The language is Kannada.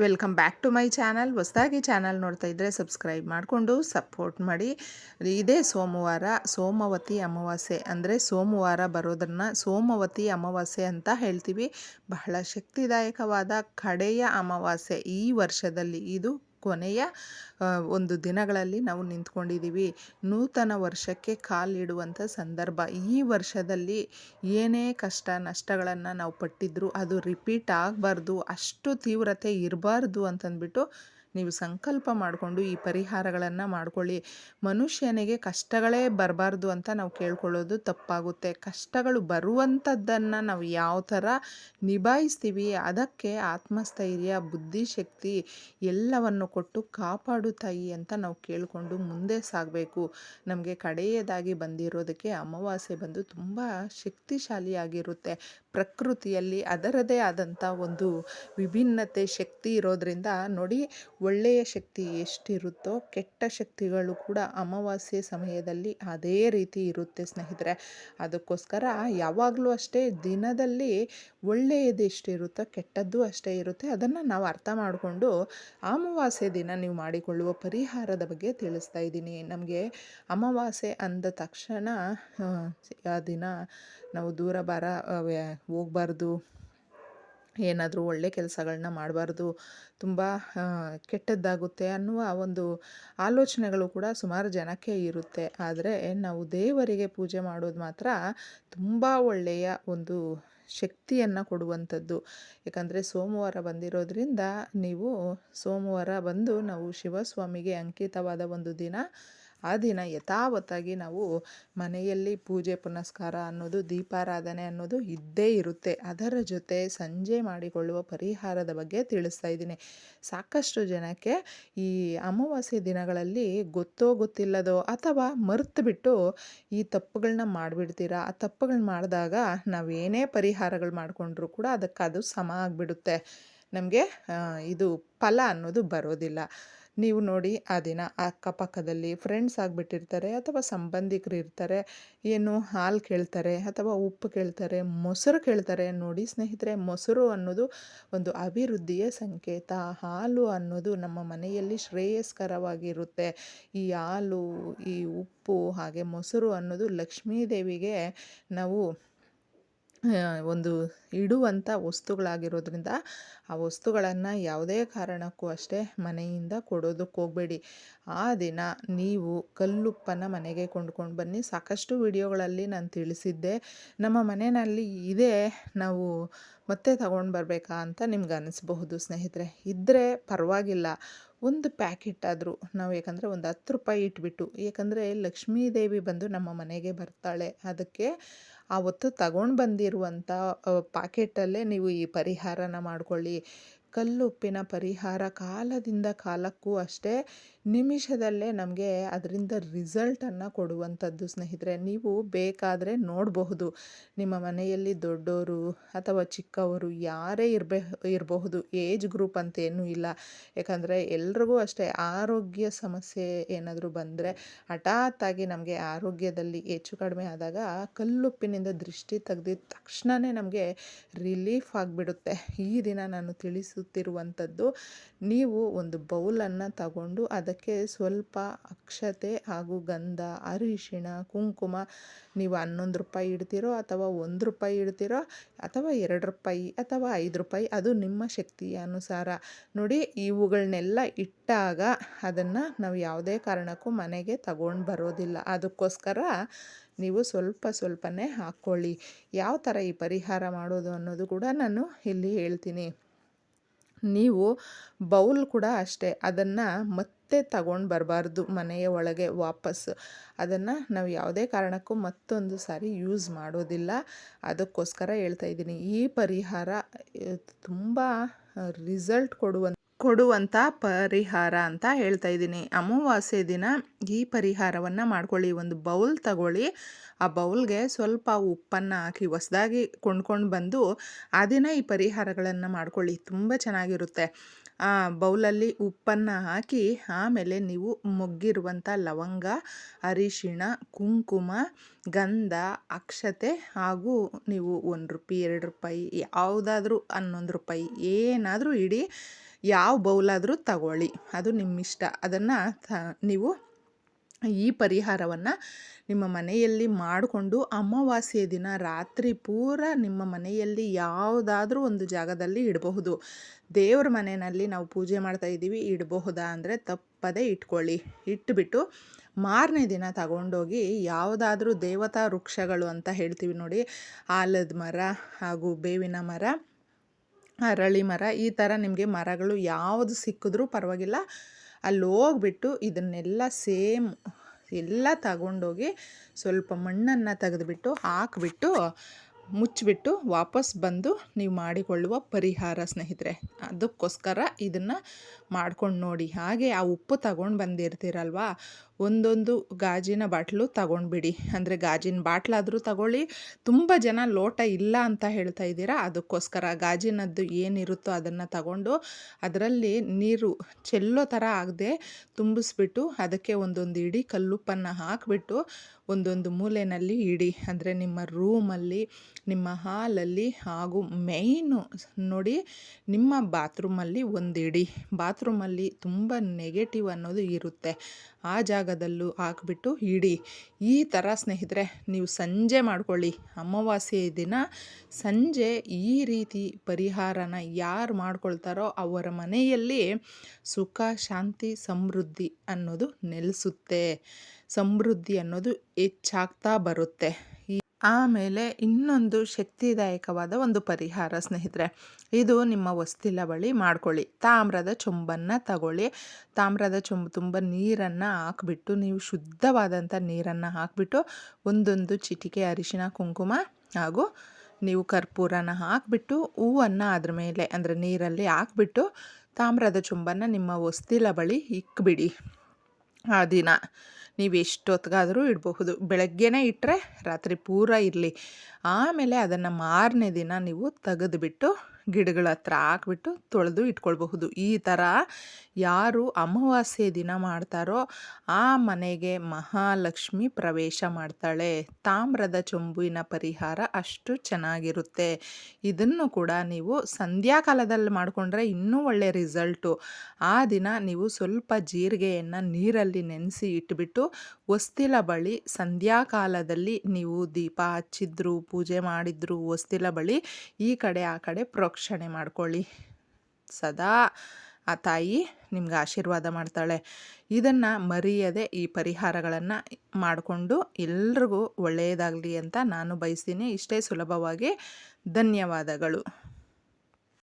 Welcome back to my channel. ಹೊಸದಾಗಿ ಚಾನಲ್ ನೋಡ್ತಾ ಇದ್ದರೆ ಸಬ್ಸ್ಕ್ರೈಬ್ ಮಾಡಿಕೊಂಡು ಸಪೋರ್ಟ್ ಮಾಡಿ. ಇದೇ ಸೋಮವಾರ, ಸೋಮವತಿ ಅಮಾವಾಸ್ಯೆ ಅಂದರೆ ಸೋಮವಾರ ಬರೋದನ್ನು ಸೋಮವತಿ ಅಮಾವಾಸ್ಯೆ ಅಂತ ಹೇಳ್ತೀವಿ. ಬಹಳ ಶಕ್ತಿದಾಯಕವಾದ ಕಡೆಯ ಅಮಾವಾಸ್ಯೆ ಈ ವರ್ಷದಲ್ಲಿ. ಇದು ಕೊನೆಯ ಒಂದು ದಿನಗಳಲ್ಲಿ ನಾವು ನಿಂತ್ಕೊಂಡಿದ್ದೀವಿ. ನೂತನ ವರ್ಷಕ್ಕೆ ಕಾಲಿಡುವಂಥ ಸಂದರ್ಭ. ಈ ವರ್ಷದಲ್ಲಿ ಏನೇ ಕಷ್ಟ, ನಷ್ಟಗಳನ್ನು ನಾವು ಪಟ್ಟಿದ್ರು ಅದು ರಿಪೀಟ್ ಆಗಬಾರ್ದು, ಅಷ್ಟು ತೀವ್ರತೆ ಇರಬಾರ್ದು ಅಂತಂದ್ಬಿಟ್ಟು ನೀವು ಸಂಕಲ್ಪ ಮಾಡಿಕೊಂಡು ಈ ಪರಿಹಾರಗಳನ್ನು ಮಾಡಿಕೊಳ್ಳಿ. ಮನುಷ್ಯನಿಗೆ ಕಷ್ಟಗಳೇ ಬರಬಾರ್ದು ಅಂತ ನಾವು ಕೇಳ್ಕೊಳ್ಳೋದು ತಪ್ಪಾಗುತ್ತೆ. ಕಷ್ಟಗಳು ಬರುವಂಥದ್ದನ್ನು ನಾವು ಯಾವ ಥರ ನಿಭಾಯಿಸ್ತೀವಿ, ಅದಕ್ಕೆ ಆತ್ಮಸ್ಥೈರ್ಯ, ಬುದ್ಧಿಶಕ್ತಿ ಎಲ್ಲವನ್ನು ಕೊಟ್ಟು ಕಾಪಾಡು ತಾಯಿ ಅಂತ ನಾವು ಕೇಳಿಕೊಂಡು ಮುಂದೆ ಸಾಗಬೇಕು. ನಮಗೆ ಕಡೆಯದಾಗಿ ಬಂದಿರೋದಕ್ಕೆ ಅಮಾವಾಸ್ಯೆ ಬಂದು ತುಂಬ ಶಕ್ತಿಶಾಲಿಯಾಗಿರುತ್ತೆ. ಪ್ರಕೃತಿಯಲ್ಲಿ ಅದರದೇ ಆದಂಥ ಒಂದು ವಿಭಿನ್ನತೆ ಶಕ್ತಿ ಇರೋದರಿಂದ ನೋಡಿ ಒಳ್ಳೆಯ ಶಕ್ತಿ ಎಷ್ಟಿರುತ್ತೋ ಕೆಟ್ಟ ಶಕ್ತಿಗಳು ಕೂಡ ಅಮಾವಾಸ್ಯೆ ಸಮಯದಲ್ಲಿ ಅದೇ ರೀತಿ ಇರುತ್ತೆ ಸ್ನೇಹಿತರೆ. ಅದಕ್ಕೋಸ್ಕರ ಯಾವಾಗಲೂ ಅಷ್ಟೇ ದಿನದಲ್ಲಿ ಒಳ್ಳೆಯದು ಎಷ್ಟಿರುತ್ತೋ ಕೆಟ್ಟದ್ದು ಅಷ್ಟೇ ಇರುತ್ತೆ. ಅದನ್ನು ನಾವು ಅರ್ಥ ಮಾಡಿಕೊಂಡು ಅಮಾವಾಸ್ಯೆ ದಿನ ನೀವು ಮಾಡಿಕೊಳ್ಳುವ ಪರಿಹಾರದ ಬಗ್ಗೆ ತಿಳಿಸ್ತಾ ಇದ್ದೀನಿ. ನಮಗೆ ಅಮಾವಾಸ್ಯೆ ಅಂದ ತಕ್ಷಣ ಆ, ದಿನ ನಾವು ದೂರ ಬಾರ ಹೋಗಬಾರ್ದು. ಏನಾದರೂ ಒಳ್ಳೆ ಕೆಲಸಗಳನ್ನ ಮಾಡಬಾರ್ದು. ತುಂಬ ಕೆಟ್ಟದ್ದಾಗುತ್ತೆ ಅನ್ನುವ ಒಂದು ಆಲೋಚನೆಗಳು ಕೂಡ ಸುಮಾರು ಜನಕ್ಕೆ ಇರುತ್ತೆ. ಆದರೆ ನಾವು ದೇವರಿಗೆ ಪೂಜೆ ಮಾಡೋದು ಮಾತ್ರ ತುಂಬ ಒಳ್ಳೆಯ ಒಂದು ಶಕ್ತಿಯನ್ನು ಕೊಡುವಂಥದ್ದು. ಯಾಕಂದರೆ ಸೋಮವಾರ ಬಂದಿರೋದ್ರಿಂದ ನೀವು ಸೋಮವಾರ ಬಂದು ನಾವು ಶಿವಸ್ವಾಮಿಗೆ ಅಂಕಿತವಾದ ಒಂದು ದಿನ ಆ ದಿನ ಯಥಾವತ್ತಾಗಿ ನಾವು ಮನೆಯಲ್ಲಿ ಪೂಜೆ, ಪುನಸ್ಕಾರ ಅನ್ನೋದು, ದೀಪಾರಾಧನೆ ಅನ್ನೋದು ಇದ್ದೇ ಇರುತ್ತೆ. ಅದರ ಜೊತೆ ಸಂಜೆ ಮಾಡಿಕೊಳ್ಳುವ ಪರಿಹಾರದ ಬಗ್ಗೆ ತಿಳಿಸ್ತಾ ಇದ್ದೀನಿ. ಸಾಕಷ್ಟು ಜನಕ್ಕೆ ಈ ಅಮಾವಾಸ್ಯೆ ದಿನಗಳಲ್ಲಿ ಗೊತ್ತೋ ಗೊತ್ತಿಲ್ಲದೋ ಅಥವಾ ಮರೆತು ಬಿಟ್ಟು ಈ ತಪ್ಪುಗಳನ್ನ ಮಾಡಿಬಿಡ್ತೀರಾ? ಆ ತಪ್ಪುಗಳನ್ನ ಮಾಡಿದಾಗ ನಾವೇನೇ ಪರಿಹಾರಗಳು ಮಾಡಿಕೊಂಡ್ರೂ ಕೂಡ ಅದಕ್ಕೆ ಅದು ಸಮ ಆಗಿಬಿಡುತ್ತೆ. ನಮಗೆ ಇದು ಫಲ ಅನ್ನೋದು ಬರೋದಿಲ್ಲ. ನೀವು ನೋಡಿ ಆ ದಿನ ಅಕ್ಕಪಕ್ಕದಲ್ಲಿ ಫ್ರೆಂಡ್ಸ್ ಆಗಿಬಿಟ್ಟಿರ್ತಾರೆ ಅಥವಾ ಸಂಬಂಧಿಕರು ಇರ್ತಾರೆ, ಏನು ಹಾಲು ಕೇಳ್ತಾರೆ ಅಥವಾ ಉಪ್ಪು ಕೇಳ್ತಾರೆ, ಮೊಸರು ಕೇಳ್ತಾರೆ ನೋಡಿ ಸ್ನೇಹಿತರೆ, ಮೊಸರು ಅನ್ನೋದು ಒಂದು ಅಭಿವೃದ್ಧಿಯ ಸಂಕೇತ. ಹಾಲು ಅನ್ನೋದು ನಮ್ಮ ಮನೆಯಲ್ಲಿ ಶ್ರೇಯಸ್ಕರವಾಗಿರುತ್ತೆ. ಈ ಹಾಲು, ಈ ಉಪ್ಪು ಹಾಗೆ ಮೊಸರು ಅನ್ನೋದು ಲಕ್ಷ್ಮೀ ದೇವಿಗೆ ನಾವು ಒಂದು ಇಡುವಂಥ ವಸ್ತುಗಳಾಗಿರೋದ್ರಿಂದ ಆ ವಸ್ತುಗಳನ್ನು ಯಾವುದೇ ಕಾರಣಕ್ಕೂ ಅಷ್ಟೇ ಮನೆಯಿಂದ ಕೊಡೋದಕ್ಕೆ ಹೋಗಬೇಡಿ. ಆ ದಿನ ನೀವು ಕಲ್ಲುಪ್ಪನ್ನು ಮನೆಗೆ ಕೊಂಡ್ಕೊಂಡು ಬನ್ನಿ. ಸಾಕಷ್ಟು ವಿಡಿಯೋಗಳಲ್ಲಿ ನಾನು ತಿಳಿಸಿದ್ದೆ. ನಮ್ಮ ಮನೆಯಲ್ಲಿ ಇದೆ ನಾವು ಮತ್ತೆ ತಗೊಂಡು ಬರಬೇಕಾ ಅಂತ ನಿಮ್ಗೆ ಅನಿಸ್ಬಹುದು ಸ್ನೇಹಿತರೆ. ಇದ್ದರೆ ಪರವಾಗಿಲ್ಲ. ಒಂದು ಪ್ಯಾಕೆಟ್ ಆದರೂ, ನಾವು ಯಾಕಂದರೆ ಒಂದು ಹತ್ತು ರೂಪಾಯಿ ಇಟ್ಬಿಟ್ಟು, ಯಾಕಂದರೆ ಲಕ್ಷ್ಮೀ ದೇವಿ ಬಂದು ನಮ್ಮ ಮನೆಗೆ ಬರ್ತಾಳೆ. ಅದಕ್ಕೆ ಆವತ್ತು ತಗೊಂಡು ಬಂದಿರುವಂಥ ಪಾಕೆಟಲ್ಲೇ ನೀವು ಈ ಪರಿಹಾರನ ಮಾಡ್ಕೊಳ್ಳಿ. ಕಲ್ಲುಪ್ಪಿನ ಪರಿಹಾರ ಕಾಲದಿಂದ ಕಾಲಕ್ಕೂ ಅಷ್ಟೇ ನಿಮಿಷದಲ್ಲೇ ನಮಗೆ ಅದರಿಂದ ರಿಸಲ್ಟನ್ನು ಕೊಡುವಂಥದ್ದು ಸ್ನೇಹಿತರೆ, ನೀವು ಬೇಕಾದರೆ ನೋಡಬಹುದು. ನಿಮ್ಮ ಮನೆಯಲ್ಲಿ ದೊಡ್ಡವರು ಅಥವಾ ಚಿಕ್ಕವರು ಯಾರೇ ಇರಬೇ, ಇರಬಹುದು, ಏಜ್ ಗ್ರೂಪ್ ಅಂತ ಏನೂ ಇಲ್ಲ. ಯಾಕಂದರೆ ಎಲ್ರಿಗೂ ಅಷ್ಟೇ ಆರೋಗ್ಯ ಸಮಸ್ಯೆ ಏನಾದರೂ ಬಂದರೆ ಹಠಾತ್ತಾಗಿ ನಮಗೆ ಆರೋಗ್ಯದಲ್ಲಿ ಹೆಚ್ಚು ಕಡಿಮೆ ಆದಾಗ ಕಲ್ಲುಪ್ಪಿನಿಂದ ದೃಷ್ಟಿ ತೆಗೆದಿದ ತಕ್ಷಣವೇ ನಮಗೆ ರಿಲೀಫ್ ಆಗಿಬಿಡುತ್ತೆ. ಈ ದಿನ ನಾನು ತಿಳಿಸುತ್ತಿರುವಂಥದ್ದು, ನೀವು ಒಂದು ಬೌಲನ್ನು ತಗೊಂಡು ಅದಕ್ಕೆ ಸ್ವಲ್ಪ ಅಕ್ಷತೆ ಹಾಗೂ ಗಂಧ, ಅರಿಶಿಣ, ಕುಂಕುಮ ನೀವು ಹನ್ನೊಂದು ರೂಪಾಯಿ ಇಡ್ತೀರೋ ಅಥವಾ ಒಂದು ರೂಪಾಯಿ ಇಡ್ತೀರೋ ಅಥವಾ ಎರಡು ರೂಪಾಯಿ ಅಥವಾ ಐದು ರೂಪಾಯಿ, ಅದು ನಿಮ್ಮ ಶಕ್ತಿಯ ಅನುಸಾರ. ನೋಡಿ ಇವುಗಳನ್ನೆಲ್ಲ ಇಟ್ಟಾಗ ಅದನ್ನು ನಾವು ಯಾವುದೇ ಕಾರಣಕ್ಕೂ ಮನೆಗೆ ತಗೊಂಡು ಬರೋದಿಲ್ಲ. ಅದಕ್ಕೋಸ್ಕರ ನೀವು ಸ್ವಲ್ಪ ಸ್ವಲ್ಪನೇ ಹಾಕ್ಕೊಳ್ಳಿ. ಯಾವ ಥರ ಈ ಪರಿಹಾರ ಮಾಡೋದು ಅನ್ನೋದು ಕೂಡ ನಾನು ಇಲ್ಲಿ ಹೇಳ್ತೀನಿ. ನೀವು ಬೌಲ್ ಕೂಡ ಅಷ್ಟೇ, ಅದನ್ನು ಮತ್ತೆ ತಗೊಂಡು ಬರಬಾರ್ದು ಮನೆಯ ಒಳಗೆ ವಾಪಸ್. ಅದನ್ನು ನಾವು ಯಾವುದೇ ಕಾರಣಕ್ಕೂ ಮತ್ತೊಂದು ಸಾರಿ ಯೂಸ್ ಮಾಡೋದಿಲ್ಲ. ಅದಕ್ಕೋಸ್ಕರ ಹೇಳ್ತಾ ಇದ್ದೀನಿ. ಈ ಪರಿಹಾರ ತುಂಬ ರಿಸಲ್ಟ್ ಕೊಡುವಂಥ ಕೊಡುವಂಥ ಪರಿಹಾರ ಅಂತ ಹೇಳ್ತಾ ಇದ್ದೀನಿ. ಅಮಾವಾಸ್ಯೆ ದಿನ ಈ ಪರಿಹಾರವನ್ನು ಮಾಡ್ಕೊಳ್ಳಿ. ಒಂದು ಬೌಲ್ ತಗೊಳ್ಳಿ. ಆ ಬೌಲ್ಗೆ ಸ್ವಲ್ಪ ಉಪ್ಪನ್ನು ಹಾಕಿ ಹೊಸ್ದಾಗಿ ಕೊಂಡ್ಕೊಂಡು ಬಂದು ಆ ದಿನ ಈ ಪರಿಹಾರಗಳನ್ನು ಮಾಡ್ಕೊಳ್ಳಿ. ತುಂಬ ಚೆನ್ನಾಗಿರುತ್ತೆ. ಆ ಬೌಲಲ್ಲಿ ಉಪ್ಪನ್ನು ಹಾಕಿ ಆಮೇಲೆ ನೀವು ಮೊಗ್ಗಿರುವಂಥ ಲವಂಗ, ಅರಿಶಿಣ, ಕುಂಕುಮ, ಗಂಧ, ಅಕ್ಷತೆ ಹಾಗೂ ನೀವು ಒಂದು ರೂಪಾಯಿ ಎರಡು ರೂಪಾಯಿ ಯಾವುದಾದ್ರೂ ಹನ್ನೊಂದು ರೂಪಾಯಿ ಏನಾದರೂ ಇಡಿ. ಯಾವ ಬೌಲಾದರೂ ತಗೊಳ್ಳಿ. ಅದು ನಿಮ್ಮಿಷ್ಟ. ಅದನ್ನು ನೀವು ಈ ಪರಿಹಾರವನ್ನು ನಿಮ್ಮ ಮನೆಯಲ್ಲಿ ಮಾಡಿಕೊಂಡು ಅಮಾವಾಸ್ಯೆ ದಿನ ರಾತ್ರಿ ಪೂರ ನಿಮ್ಮ ಮನೆಯಲ್ಲಿ ಯಾವುದಾದ್ರೂ ಒಂದು ಜಾಗದಲ್ಲಿ ಇಡಬಹುದು. ದೇವ್ರ ಮನೆಯಲ್ಲಿ ನಾವು ಪೂಜೆ ಮಾಡ್ತಾ ಇದ್ದೀವಿ, ಇಡಬಹುದಾ ಅಂದರೆ ತಪ್ಪದೇ ಇಟ್ಕೊಳ್ಳಿ. ಇಟ್ಬಿಟ್ಟು ಮಾರನೇ ದಿನ ತಗೊಂಡೋಗಿ ಯಾವುದಾದ್ರೂ ದೇವತಾ ವೃಕ್ಷಗಳು ಅಂತ ಹೇಳ್ತೀವಿ ನೋಡಿ, ಆಲದ ಮರ ಹಾಗೂ ಬೇವಿನ ಮರ. ಅರಳಿ ಮರ, ಈ ಥರ ನಿಮಗೆ ಮರಗಳು ಯಾವುದು ಸಿಕ್ಕಿದ್ರೂ ಪರವಾಗಿಲ್ಲ. ಅಲ್ಲಿ ಹೋಗ್ಬಿಟ್ಟು ಇದನ್ನೆಲ್ಲ ಸೇಮ್ ಎಲ್ಲ ತಗೊಂಡೋಗಿ ಸ್ವಲ್ಪ ಮಣ್ಣನ್ನು ತೆಗೆದುಬಿಟ್ಟು ಹಾಕಿಬಿಟ್ಟು ಮುಚ್ಚಿಬಿಟ್ಟು ವಾಪಸ್ ಬಂದು ನೀವು ಮಾಡಿಕೊಳ್ಳುವ ಪರಿಹಾರ ಸ್ನೇಹಿತರೆ. ಅದಕ್ಕೋಸ್ಕರ ಇದನ್ನು ಮಾಡ್ಕೊಂಡು ನೋಡಿ. ಹಾಗೆ ಆ ಉಪ್ಪು ತಗೊಂಡು ಬಂದಿರ್ತೀರಲ್ವ? ಒಂದೊಂದು ಗಾಜಿನ ಬಾಟ್ಲು ತಗೊಂಡ್ಬಿಡಿ. ಅಂದರೆ ಗಾಜಿನ ಬಾಟ್ಲಾದರೂ ತಗೊಳ್ಳಿ, ತುಂಬ ಜನ ಲೋಟ ಇಲ್ಲ ಅಂತ ಹೇಳ್ತಾ ಇದ್ದೀರಾ, ಅದಕ್ಕೋಸ್ಕರ ಗಾಜಿನದ್ದು ಏನಿರುತ್ತೋ ಅದನ್ನು ತಗೊಂಡು ಅದರಲ್ಲಿ ನೀರು ಚೆಲ್ಲೋ ಥರ ಆಗದೆ ತುಂಬಿಸ್ಬಿಟ್ಟು ಅದಕ್ಕೆ ಒಂದೊಂದು ಇಡೀ ಕಲ್ಲುಪ್ಪನ್ನು ಹಾಕಿಬಿಟ್ಟು ಒಂದೊಂದು ಮೂಲೆಯಲ್ಲಿ ಇಡಿ. ಅಂದರೆ ನಿಮ್ಮ ರೂಮಲ್ಲಿ, ನಿಮ್ಮ ಹಾಲಲ್ಲಿ ಹಾಗೂ ಮೇಯ್ನು ನೋಡಿ ನಿಮ್ಮ ಬಾತ್ರೂಮಲ್ಲಿ ಒಂದು ಇಡಿ ಬಾತ್ರೂಮಲ್ಲಿ ತುಂಬ ನೆಗೆಟಿವ್ ಅನ್ನೋದು ಇರುತ್ತೆ. ಆ ಜಾಗದಲ್ಲೂ ಹಾಕಿಬಿಟ್ಟು ಇಡಿ. ಈ ಥರ ಸ್ನೇಹಿತರೆ, ನೀವು ಸಂಜೆ ಮಾಡ್ಕೊಳ್ಳಿ. ಅಮಾವಾಸ್ಯೆ ದಿನ ಸಂಜೆ ಈ ರೀತಿ ಪರಿಹಾರನ ಯಾರು ಮಾಡ್ಕೊಳ್ತಾರೋ ಅವರ ಮನೆಯಲ್ಲಿ ಸುಖ, ಶಾಂತಿ, ಸಮೃದ್ಧಿ ಅನ್ನೋದು ನೆಲೆಸುತ್ತೆ. ಸಮೃದ್ಧಿ ಅನ್ನೋದು ಹೆಚ್ಚಾಗ್ತಾ ಬರುತ್ತೆ. ಆಮೇಲೆ ಇನ್ನೊಂದು ಶಕ್ತಿದಾಯಕವಾದ ಒಂದು ಪರಿಹಾರ, ಸ್ನೇಹಿತರೆ. ಇದು ನಿಮ್ಮ ವಸ್ತಿಲ ಬಳಿ ಮಾಡ್ಕೊಳ್ಳಿ. ತಾಮ್ರದ ಚೊಂಬನ್ನು ತಗೊಳ್ಳಿ. ತಾಮ್ರದ ಚೊಂಬು, ತುಂಬ ನೀರನ್ನು ಹಾಕ್ಬಿಟ್ಟು, ನೀವು ಶುದ್ಧವಾದಂಥ ನೀರನ್ನು ಹಾಕಿಬಿಟ್ಟು, ಒಂದೊಂದು ಚಿಟಿಕೆ, ಅರಿಶಿನ, ಕುಂಕುಮ ಹಾಗೂ ನೀವು ಕರ್ಪೂರನ ಹಾಕಿಬಿಟ್ಟು, ಹೂವನ್ನು ಅದ್ರ ಮೇಲೆ, ಅಂದರೆ ನೀರಲ್ಲಿ ಹಾಕ್ಬಿಟ್ಟು, ತಾಮ್ರದ ಚೊಂಬನ್ನು ನಿಮ್ಮ ವಸ್ತಿಲ ಬಳಿ ಇಕ್ಬಿಡಿ ಆ ದಿನ. ನೀವು ಎಷ್ಟೊತ್ತಿಗಾದರೂ ಇಡಬಹುದು. ಬೆಳಗ್ಗೆನೇ ಇಟ್ಟರೆ ರಾತ್ರಿ ಪೂರ ಇರಲಿ. ಆಮೇಲೆ ಅದನ್ನು ಮಾರನೇ ದಿನ ನೀವು ತೆಗೆದುಬಿಟ್ಟು ಗಿಡಗಳ ಹತ್ರ ಹಾಕ್ಬಿಟ್ಟು ತೊಳೆದು ಇಟ್ಕೊಳ್ಬಹುದು. ಈ ಥರ ಯಾರು ಅಮಾವಾಸ್ಯೆ ದಿನ ಮಾಡ್ತಾರೋ ಆ ಮನೆಗೆ ಮಹಾಲಕ್ಷ್ಮಿ ಪ್ರವೇಶ ಮಾಡ್ತಾಳೆ. ತಾಮ್ರದ ಚೊಂಬುವಿನ ಪರಿಹಾರ ಅಷ್ಟು ಚೆನ್ನಾಗಿರುತ್ತೆ. ಇದನ್ನು ಕೂಡ ನೀವು ಸಂಧ್ಯಾಕಾಲದಲ್ಲಿ ಮಾಡಿಕೊಂಡ್ರೆ ಇನ್ನೂ ಒಳ್ಳೆ ರಿಸಲ್ಟು. ಆ ದಿನ ನೀವು ಸ್ವಲ್ಪ ಜೀರಿಗೆಯನ್ನು ನೀರಲ್ಲಿ ನೆನೆಸಿ ಇಟ್ಬಿಟ್ಟು ಹೊಸ್ತಿಲ ಬಳಿ ಸಂಧ್ಯಾಕಾಲದಲ್ಲಿ ನೀವು ದೀಪ ಹಚ್ಚಿದ್ರು, ಪೂಜೆ ಮಾಡಿದ್ರು, ಹೊಸ್ತಿಲ ಬಳಿ ಈ ಕಡೆ ಆ ಕಡೆ ಪ್ರೋಕ್ಷಣೆ ಮಾಡ್ಕೊಳ್ಳಿ. ಸದಾ ಆ ತಾಯಿ ನಿಮ್ಗೆ ಆಶೀರ್ವಾದ ಮಾಡ್ತಾಳೆ. ಇದನ್ನು ಮರೆಯದೆ ಈ ಪರಿಹಾರಗಳನ್ನು ಮಾಡಿಕೊಂಡು ಎಲ್ರಿಗೂ ಒಳ್ಳೆಯದಾಗಲಿ ಅಂತ ನಾನು ಬಯಸ್ತೀನಿ. ಇಷ್ಟೇ ಸುಲಭವಾಗಿ ಧನ್ಯವಾದಗಳು.